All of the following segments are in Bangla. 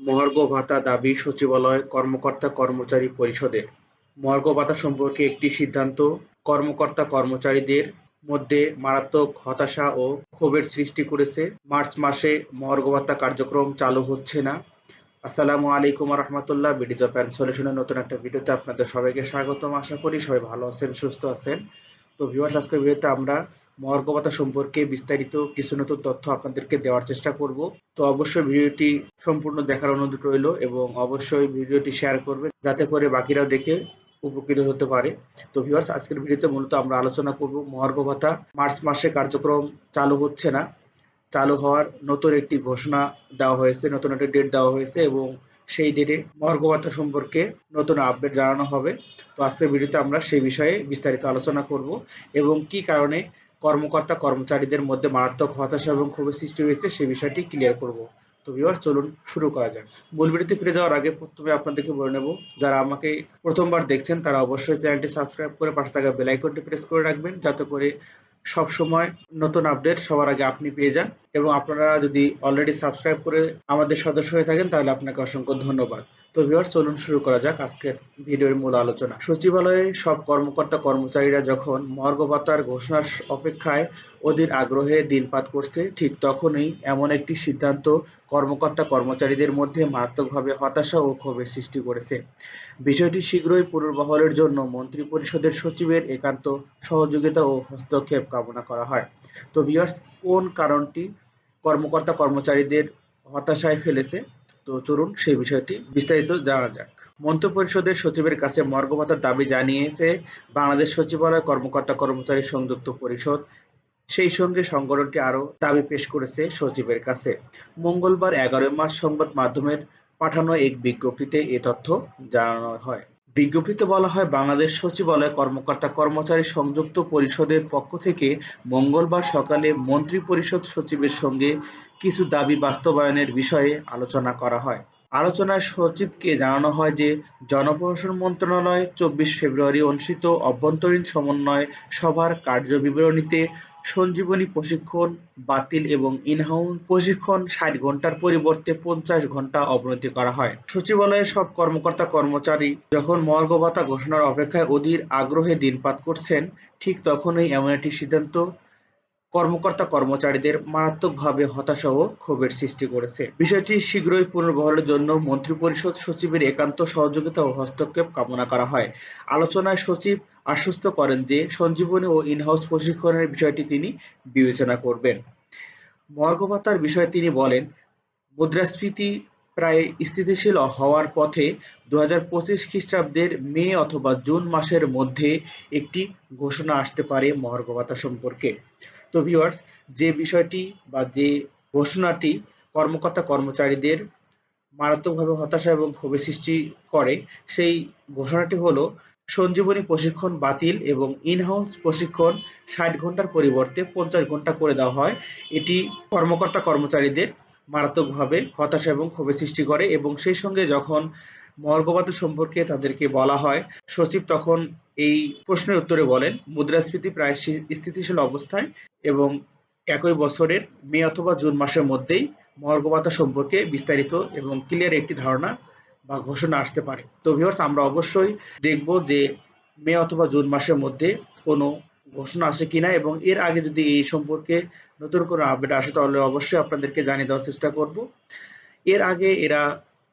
মহার্ঘ ভাতা দাবি সচিবালয় কর্মকর্তা-কর্মচারী পরিষদের। মহার্ঘ ভাতা সম্পর্কে একটি সিদ্ধান্ত কর্মকর্তা-কর্মচারীদের মধ্যে মারাত্মক হতাশা ও ক্ষোভের সৃষ্টি করেছে। মার্চ মাসে মহার্ঘ ভাতা কার্যক্রম চালু হচ্ছে না। আসসালামু আলাইকুম রহমতুল্লাহ বিডি জব সলিউশনের নতুন একটা ভিডিওতে আপনাদের সবাইকে স্বাগতম আশা করি সবাই ভালো আছেন, সুস্থ আছেন তো ভিউয়ার্স আজকের ভিডিওতে আমরা মহার্ঘ ভাতা সম্পর্কে বিস্তারিত কিছু নতুন তথ্য আপনাদেরকে দেওয়ার চেষ্টা করব। তো অবশ্যই ভিডিওটি সম্পূর্ণ দেখার অনুরোধ রইল এবং অবশ্যই ভিডিওটি শেয়ার করবে যাতে করে বাকিরাও দেখে উপকৃত হতে পারে। তো ভিউয়ার্স আজকের ভিডিওতে মূলত আমরা আলোচনা করব মহার্ঘ ভাতা মার্চ মাসে কার্যক্রম চালু হচ্ছে না। চালু হওয়ার নতুন একটি ঘোষণা দেওয়া হয়েছে, নতুন একটি ডেট দেওয়া হয়েছে এবং সেই ডেটে মহার্ঘ সম্পর্কে নতুন আপডেট জানানো হবে। তো আজকের ভিডিওতে আমরা সেই বিষয়ে বিস্তারিত আলোচনা করব এবং কি কারণে কর্মকর্তা, কর্মচারীদের মধ্যে মারাত্মক হতাশা এবং ক্ষোভের সৃষ্টি হয়েছে সেই বিষয়টি ক্লিয়ার করব। তো ভিউয়ার চলুন শুরু করা যাক। মূল ভিডিওতে ফিরে যাওয়ার আগে প্রথমে আপনাদেরকে বলে নেব, যারা আমাকে প্রথমবার দেখছেন তারা অবশ্যই চ্যানেলটি সাবস্ক্রাইব করে পাশে থাকা বেল আইকনটি প্রেস করে রাখবেন, যাতে করে সব সময় নতুন আপডেট সবার আগে আপনি পেয়ে যান। এবং আপনারা যদি অলরেডি সাবস্ক্রাইব করে আমাদের সদস্য হয়ে থাকেন, তাহলে আপনাকে অসংখ্য ধন্যবাদ। তো ভিউয়ার চলুন শুরু করা যাক আজকের ভিডিওর মূল আলোচনা। সচিবালয়ে সব কর্মকর্তা কর্মচারীরা যখন মর্গভাতার ঘোষণার অপেক্ষায় অধীর আগ্রহে দিনপাত করছে, ঠিক তখনই এমন একটি সিদ্ধান্ত কর্মকর্তা কর্মচারীদের মধ্যে মারাত্মকভাবে হতাশা ও ক্ষোভের সৃষ্টি করেছে। বিষয়টি শীঘ্রই পুনর্বহলের জন্য মন্ত্রী পরিষদের সচিবের একান্ত সহযোগিতা ও হস্তক্ষেপ কামনা করা হয়। তো ভিউয়ার্স কোন কারণটি কর্মকর্তা কর্মচারীদের হতাশায় ফেলেছে। তো চলুন সেই বিষয়টি বিস্তারিত জানা যাক। মন্ত্রিপরিষদের সচিবের কাছে মর্গ ভাতার দাবি জানিয়েছে বাংলাদেশ সচিবালয় কর্মকর্তা কর্মচারী সংযুক্ত পরিষদ। সেই সঙ্গে সংগঠনটি আরও দাবি পেশ করেছে সচিবের কাছে। মঙ্গলবার এগারোই মার্চ সংবাদ মাধ্যমের পাঠানো এক বিজ্ঞপ্তিতে এ তথ্য জানানো হয়। বিজ্ঞপ্তিতে বলা হয়, বাংলাদেশ সচিবালয় কর্মকর্তা কর্মচারী সংযুক্ত পরিষদের পক্ষ থেকে মঙ্গলবার সকালে মন্ত্রী পরিষদ সচিবের সঙ্গে কিছু দাবি বাস্তবায়নের বিষয়ে আলোচনা করা হয়। আলোচনায় সচিবকে জানানো হয় যে, জনপ্রশাসন মন্ত্রণালয় চব্বিশ ফেব্রুয়ারি অনুষ্ঠিত অভ্যন্তরীণ সমন্বয় সভার কার্যবিবরণীতে সঞ্জীবনী প্রশিক্ষণ বাতিল এবং ইনহাউস প্রশিক্ষণ ষাট ঘণ্টার পরিবর্তে পঞ্চাশ ঘণ্টা অবনতি করা হয়। সচিবালয়ের সব কর্মকর্তা কর্মচারী যখন মর্গ ভাতা ঘোষণার অপেক্ষায় অধীর আগ্রহে দিনপাত করছেন, ঠিক তখনই এমন একটি সিদ্ধান্ত কর্মকর্তা কর্মচারীদের মারাত্মকভাবে হতাশা ও ক্ষোভের সৃষ্টি করেছে। বিষয়টি শীঘ্রই পুনর্বহলের জন্য মন্ত্রিপরিষদ সচিবের একান্ত সহযোগিতা ও হস্তক্ষেপ কামনা করা হয়। আলোচনায় সচিব আশ্বস্ত করেন যে সঞ্জীবনী ও ইনহাউস প্রশিক্ষণের বিষয়টি তিনি বিবেচনা করবেন। মর্গ ভাতার বিষয়ে তিনি বলেন, মুদ্রাস্ফীতি প্রায় স্থিতিশীল হওয়ার পথে দু হাজার পঁচিশ খ্রিস্টাব্দের মে অথবা জুন মাসের মধ্যে একটি ঘোষণা আসতে পারে মহার্ঘ ভাতা সম্পর্কে। তো ভিউয়ার্স যে বিষয়টি বা যে ঘোষণাটি কর্মকর্তা কর্মচারীদের মারাত্মকভাবে হতাশা এবং ক্ষোভের সৃষ্টি করে, সেই ঘোষণাটি হলো, সঞ্জীবনী প্রশিক্ষণ বাতিল এবং ইনহাউস প্রশিক্ষণ ষাট ঘণ্টার পরিবর্তে পঞ্চাশ ঘণ্টা করে দেওয়া হয়। এটি কর্মকর্তা কর্মচারীদের মারাত্মকভাবে হতাশা এবং ক্ষোভের সৃষ্টি করে এবং সেই সঙ্গে যখন মর্গবাদ সম্পর্কে তাদেরকে বলা হয়। সচিব তখন এই প্রশ্নের উত্তরে বলেন, মুদ্রাস্ফীতি প্রায় স্থিতিশীল অবস্থায় এবং একই বছরের মে অথবা জুন মাসের মধ্যেই মহার্ঘ সম্পর্কে বিস্তারিত এবং ক্লিয়ার একটি ধারণা বা ঘোষণা আসতে পারে। তো ভিউয়ার্স আমরা অবশ্যই দেখব যে মে অথবা জুন মাসের মধ্যে কোনো ঘোষণা আসে কিনা এবং এর আগে যদি এই সম্পর্কে নতুন কোনো আপডেট আসে, তাহলে অবশ্যই আপনাদেরকে জানিয়ে দেওয়ার চেষ্টা করব। এর আগে এরা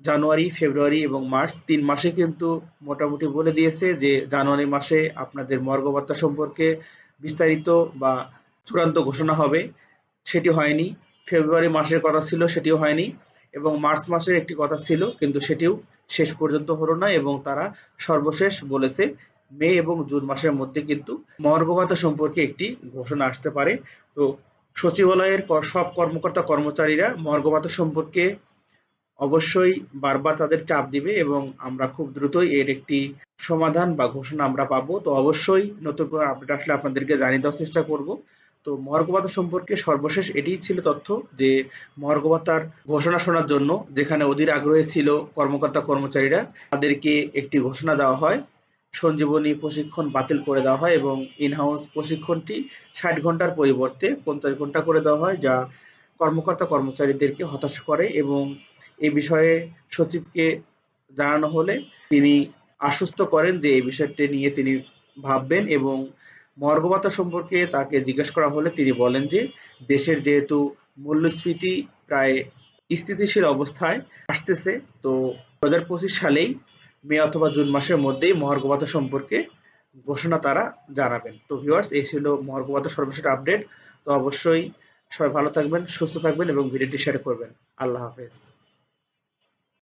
জানুয়ারি, ফেব্রুয়ারি এবং মার্চ তিন মাসে কিন্তু মোটামুটি বলে দিয়েছে যে জানুয়ারি মাসে আপনাদের মর্গ ভাতা সম্পর্কে বিস্তারিত বা চূড়ান্ত ঘোষণা হবে। সেটি হয়নি। ফেব্রুয়ারি মাসের কথা ছিল, সেটিও হয়নি এবং মার্চ মাসের একটি কথা ছিল, কিন্তু সেটিও শেষ পর্যন্ত হলো না এবং তারা সর্বশেষ বলেছে মে এবং জুন মাসের মধ্যে কিন্তু মহার্ঘ ভাতা সম্পর্কে একটি ঘোষণা আসতে পারে। তো সচিবালয়ের সব কর্মকর্তা কর্মচারীরা মহার্ঘ ভাতা সম্পর্কে অবশ্যই বারবার তাদের চাপ দিবে এবং আমরা খুব দ্রুতই এর একটি সমাধান বা ঘোষণা আমরা পাবো। তো অবশ্যই নতুন করে আপডেট আসলে আপনাদেরকে জানিয়ে দেওয়ার চেষ্টা করব। তো মহার্ঘভাতা সম্পর্কে সর্বশেষ এটিই ছিল তথ্য যে মহার্ঘভাতার ঘোষণা শোনার জন্য যেখানে অধীর আগ্রহী ছিল কর্মকর্তা কর্মচারীরা, তাদেরকে একটি ঘোষণা দেওয়া হয়। সঞ্জীবনী প্রশিক্ষণ বাতিল করে দেওয়া হয় এবং ইনহাউস প্রশিক্ষণটি ষাট ঘণ্টার পরিবর্তে পঞ্চাশ ঘণ্টা করে দেওয়া হয় যা কর্মকর্তা কর্মচারীদেরকে হতাশ করে এবং এই বিষয়ে সচিবকে জানানো হলে তিনি আশ্বস্ত করেন যে এই বিষয়টি নিয়ে তিনি ভাববেন এবং মর্গ ভাতা সম্পর্কে তাকে জিজ্ঞেস করা হলে তিনি বলেন যে দেশের যেহেতু মূল্যস্ফীতি প্রায় স্থিতিশীল অবস্থায় আসতেছে, তো দু হাজার পঁচিশ সালেই মে অথবা জুন মাসের মধ্যেই মহার্ঘ ভাতা সম্পর্কে ঘোষণা তারা জানাবেন। তো ভিউয়ার্স, এই ছিল মহার্ঘ ভাতা সর্বশেষ আপডেট। তো অবশ্যই সবাই ভালো থাকবেন, সুস্থ থাকবেন এবং ভিডিওটি শেয়ার করবেন। আল্লাহ হাফেজ।